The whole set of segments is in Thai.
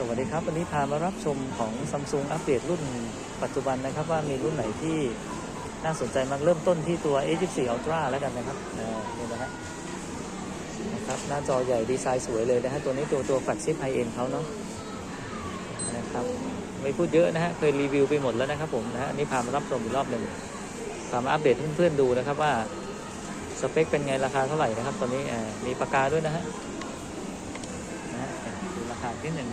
สวัสดีครับ วันนี้พามารับชมของ Samsung อัปเดตรุ่นปัจจุบันนะครับ ว่ามีรุ่นไหนที่น่าสนใจมากเริ่มต้นที่ตัว A24 Ultra แล้วกันนะครับนี่นะฮะนะครับหน้าจอใหญ่ดีไซน์สวยเลยนะฮะตัวนี้ตัวตัวแฟลกชิปไฮเอ็นเขาเนาะนะครับไม่พูดเยอะนะฮะเคยรีวิวไปหมดแล้วนะครับผมนะฮะนนี้พามารับชมอีกรอบหนึ่งพามาอัปเดตเพื่อนๆดูนะครับว่าสเปคเป็นไงราคาเท่าไหร่นะครับตอนนี้มีปากกาด้วยนะฮะนะฮะดูราคาที่หนึ่ง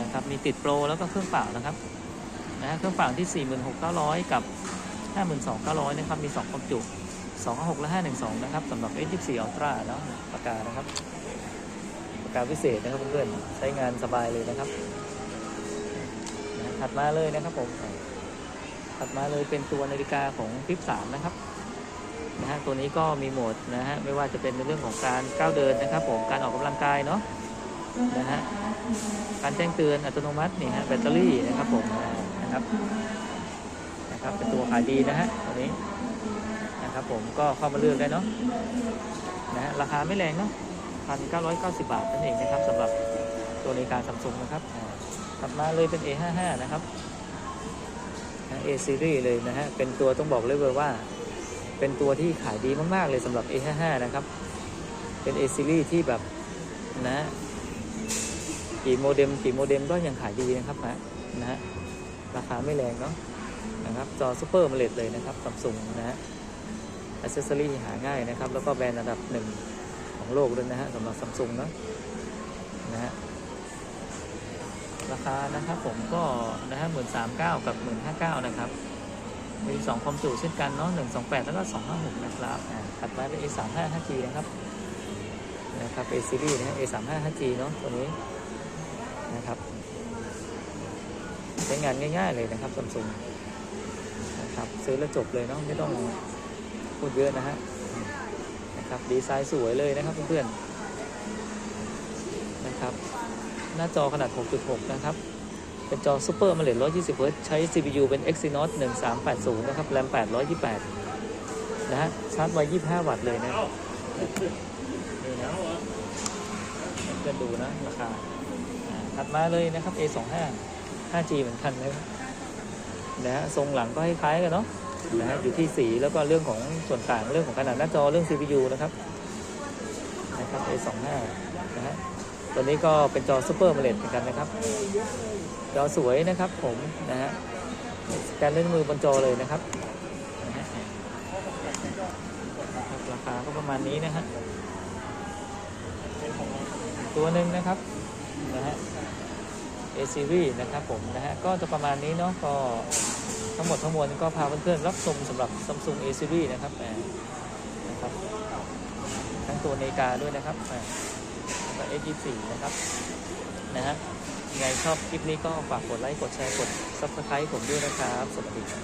นะครับมีติดโปรแล้วก็เครื่องเปล่านะครับนะเครื่องเปล่าที่ 46,900 กับ 52,900 นะครับ มี 2 ความจุ 256 และ 512 นะครับสำหรับ S24 Ultra เนาะปากกานะครับปากกาพิเศษนะครับเพื่อนๆใช้งานสบายเลยนะครับนะถัดมาเลยนะครับผมถัดมาเลยเป็นตัวนาฬิกาของฟิป3นะครับนะฮะตัวนี้ก็มีโหมดนะฮะไม่ว่าจะเป็นในเรื่องของการก้าวเดินนะครับผมการออกกำลังกายเนาะ นะฮะการแจ้งเตือนอัตโนมัตินี่ฮะแบตเตอรี่นะครับผมนะครับนะครับเป็นตัวขายดีนะฮะตัวนี้นะครับผมก็เข้ามาเลือกได้เนาะนะฮะราคาไม่แรงเนาะพันเก้าร้อยเก้าสิบบาทนั่นเองนะครับสำหรับตัวในการซัมซุงนะครับถัดมาเลยเป็น A55 นะครับ A series เลยนะฮะเป็นตัวต้องบอกเลยว่า เป็นตัวที่ขายดีมากๆเลยสำหรับ A55 นะครับเป็น A series ที่แบบนะ กี่โมเด็มกี่โมเด็มก็ยังขายดีนะครับนะนะฮะราคาไม่แรงเนาะนะครับจอซูเปอร์มเลดเลยนะครับซัมซุงนะฮะอ c เซสซอรี่หาง่ายนะครับ แล้วก็แบรนด์อันดับหนึ่งของโลกด้วยนะฮะสำหรับซัมซุงเนาะนะฮะราคานะครับผมก็นะฮะหมื่นสามเก้ากับหมื่นห้าเก้านะครับมีสองความจุเช่นกันเนาะหนึ่งสองแปดแล้วก็สองห้าหกนะครับอ่าถัดมาเป็น A สามห้า 5G นะครับนะครับ A series นะฮะ A สามห้า 5G เนาะตัวนี้ นะครับใช้งานง่ายๆเลยนะครับซัมซุงนะครับซื้อแล้วจบเลยเนาะไม่ต้องพูดเยอะนะฮะนะครับดีไซน์สวยเลยนะครับเพื่อนๆนะครับหน้าจอขนาด 6.6 นะครับ เป็นจอซูเปอร์มาเลด120เฮิร์ตซ์ใช้ CPU เป็น Exynos 1380 นะครับแรม828 นะฮะชาร์จไว้25 วัตต์เลยนะเพื่อนดูนะราคา ถัดมาเลยนะครับ A25 5G เหมือนกันนะครับนะฮะทรงหลังก็คล้ายๆกันเนาะนะฮะอยู่ที่สีแล้วก็เรื่องของส่วนต่างเรื่องของขนาดหน้าจอเรื่อง CPU นะครับนะครับ A25 นะฮะตัวนี้ก็เป็นจอซูเปอร์มเลดเหมือนกันนะครับ จอสวยนะครับผมนะฮะสแกนด้วยมือบนจอเลยนะครับนะฮะนะครับราคาก็ประมาณนี้นะฮะตัวหนึ่งนะครับ นะฮะ A series นะครับผมนะฮะ ก็จะประมาณนี้เนาะก็ทั้งหมดทั้งมวลก็พาเพื่อนๆรับชมสำหรับ Samsung A series นะครับแนะครับทั้งตัวนาฬิกาด้วยนะครับแล้วก็ S24 นะครับนะฮะยังไงชอบคลิปนี้ก็ฝากกดไลค์กดแชร์กด Subscribe ผมด้วยนะครับ สวัสดี